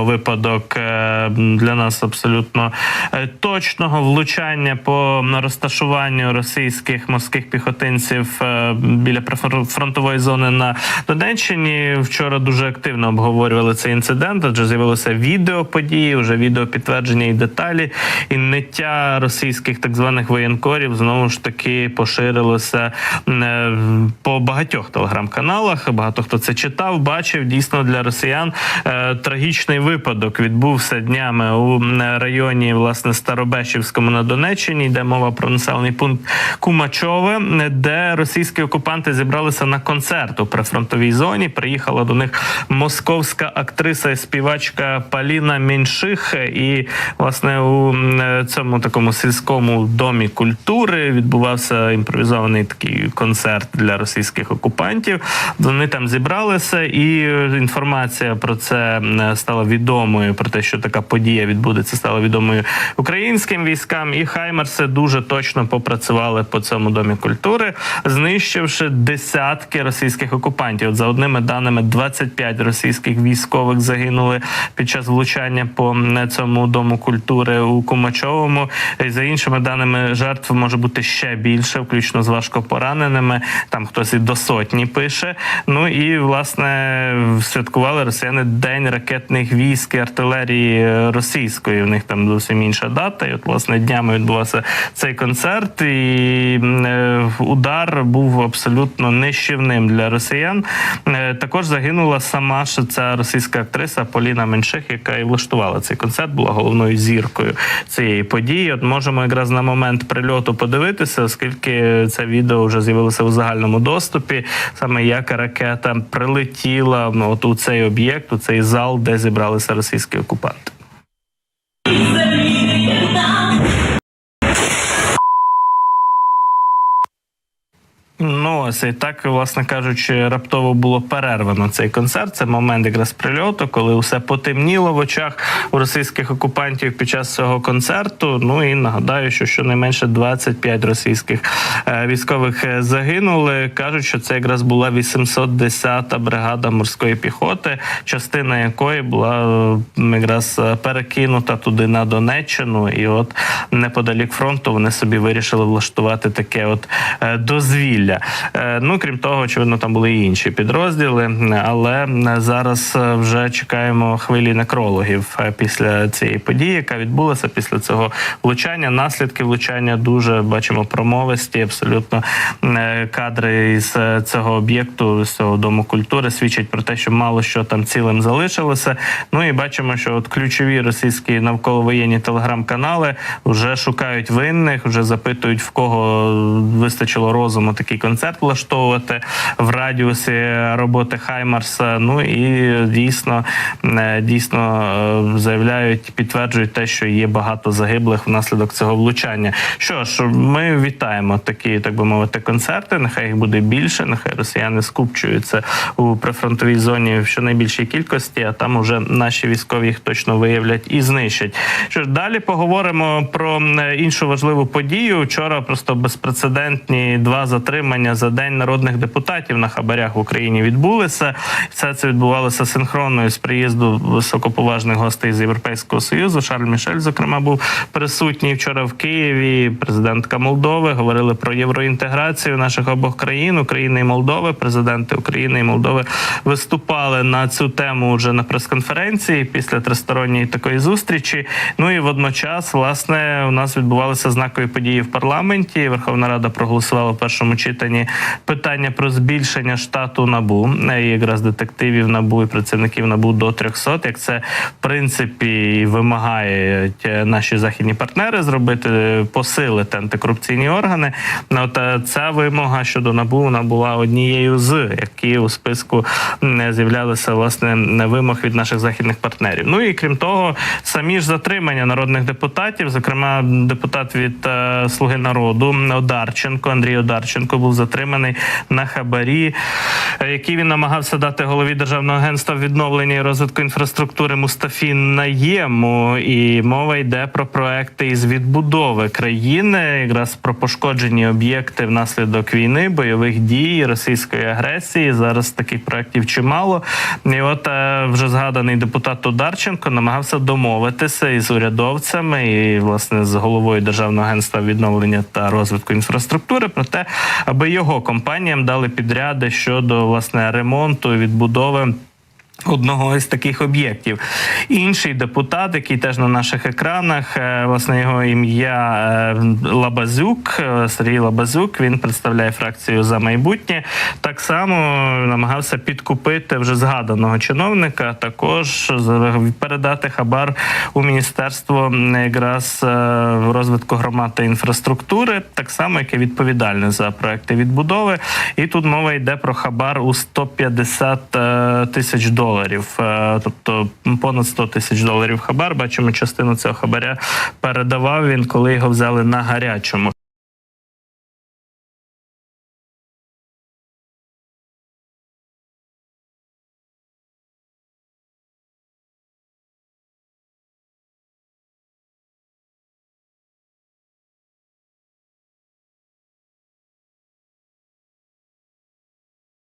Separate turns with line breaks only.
Випадок е, для нас абсолютно е, точного влучання по розташуванню російських морських піхотинців е, біля прифронтової зони на Донеччині. Вчора дуже активно обговорювали цей інцидент. Адже з'явилося відео події, вже відео підтвердження і деталі. І ниття російських так званих воєнкорів знову ж таки поширилося е, по багатьох телеграм-каналах. Багато хто це читав, бачив. Дійсно для росіян трагічний випадок відбувся днями у районі власне Старобешівському на Донеччині, йде мова про населений пункт Кумачове, де російські окупанти зібралися на концерт у прифронтовій зоні. Приїхала до них московська актриса і співачка Паліна Менших. І власне у цьому такому сільському домі культури відбувався імпровізований такий концерт для російських окупантів. Вони там зібралися, і інформація про це стала відомою про те, що така подія відбудеться, стало відомою українським військам. І Хаймерси дуже точно попрацювали по цьому домі культури, знищивши десятки російських окупантів. От за одними даними 25 російських військових загинули під час влучання по цьому дому культури у Кумачовому. І За іншими даними жертв може бути ще більше, включно з важкопораненими. Там хтось і до сотні пише. Ну і власне святкували росіяни день ракетних військ і артилерії російської. У них там зовсім інша дата. І от власне днями відбувався цей концерт, і е, удар був абсолютно нищівним для росіян. Е, також загинула сама ж ця російська актриса Поліна Менших, яка і влаштувала цей концерт, була головною зіркою цієї події. От можемо якраз на момент прильоту подивитися, оскільки це відео вже з'явилося у загальному доступі, саме як ракета прилетіла ну, от у цей об'єкт, у цей зал, де зібралися російські окупанти. Ну і так, власне кажучи, раптово було перервано цей концерт. Це момент якраз прильоту, коли все потемніло в очах у російських окупантів під час цього концерту. Ну і нагадаю, що щонайменше 25 російських е, військових е, загинули. кажуть, що це якраз була 810-та бригада морської піхоти, частина якої була е, якраз перекинута туди на Донеччину, і от неподалік фронту вони собі вирішили влаштувати таке, от дозвілля. Е, ну крім того, очевидно, там були і інші підрозділи, але зараз е, вже чекаємо хвилі некрологів е, після цієї події, яка відбулася після цього влучання. Наслідки влучання дуже бачимо промовисті. Абсолютно кадри із цього об'єкту, з цього дому культури свідчать про те, що мало що там цілим залишилося. Ну і бачимо, що от ключові російські навколовоєнні телеграм-канали вже шукають винних, вже запитують в кого вистачило розуму такий концерт влаштовувати в радіусі роботи Хаймарса. Ну і дійсно е, дійсно е, заявляють, підтверджують те, що є багато загиблих внаслідок цього влучання. Що ж, ми вітаємо такі, так би мовити, концерти. Нехай їх буде більше. Нехай росіяни скупчуються у прифронтовій зоні в щонайбільшій кількості. А там уже наші військові їх точно виявлять і знищать. Що ж далі поговоримо про іншу важливу подію. Вчора просто безпрецедентні два затримання затримання за день народних депутатів на хабарях в Україні відбулися. Все це відбувалося синхронно з приїзду високоповажних гостей з Європейського союзу. Шарль Мішель, зокрема, був присутній вчора в Києві. Президентка Молдови говорили про євроінтеграцію наших обох країн України і Молдови. Президенти України і Молдови виступали на цю тему вже на прес-конференції після тристоронньої такої зустрічі. Ну і водночас, власне, у нас відбувалися знакові події в парламенті. Верховна Рада проголосувала в першому читанні читанні питання про збільшення штату набу і якраз детективів набу і працівників набу до 300, як це в принципі вимагають наші західні партнери зробити, посилити антикорупційні органи. От е, ця вимога щодо набу вона була однією з які у списку не з'являлися власне вимог від наших західних партнерів. Ну і крім того, самі ж затримання народних депутатів, зокрема депутат від е, Слуги народу Одарченко Андрій Одарченко був затриманий на хабарі, е, який він намагався дати голові державного агентства відновлення і розвитку інфраструктури Мустафі Наєму. І мова йде про проекти із відбудови країни, якраз про пошкоджені об'єкти внаслідок війни, бойових дій, російської агресії. Зараз таких проєктів чимало. І от е, вже згаданий депутат Тодарченко намагався домовитися із урядовцями і власне з головою державного агентства відновлення та розвитку інфраструктури про те, аби його компаніям дали підряди щодо власне ремонту відбудови. Одного із таких об'єктів. Інший депутат, який теж на наших екранах, е, власне його ім'я е, Лабазюк, е, Сергій Лабазюк. Він представляє фракцію за майбутнє. Так само намагався підкупити вже згаданого чиновника, також передати хабар у міністерство якраз розвитку громад та інфраструктури, так само яке відповідальне за проекти відбудови. І тут мова йде про хабар у 150 е, тисяч доларів, Е, тобто понад 100 тисяч доларів хабар. Бачимо, частину цього хабаря передавав він, коли його взяли на гарячому.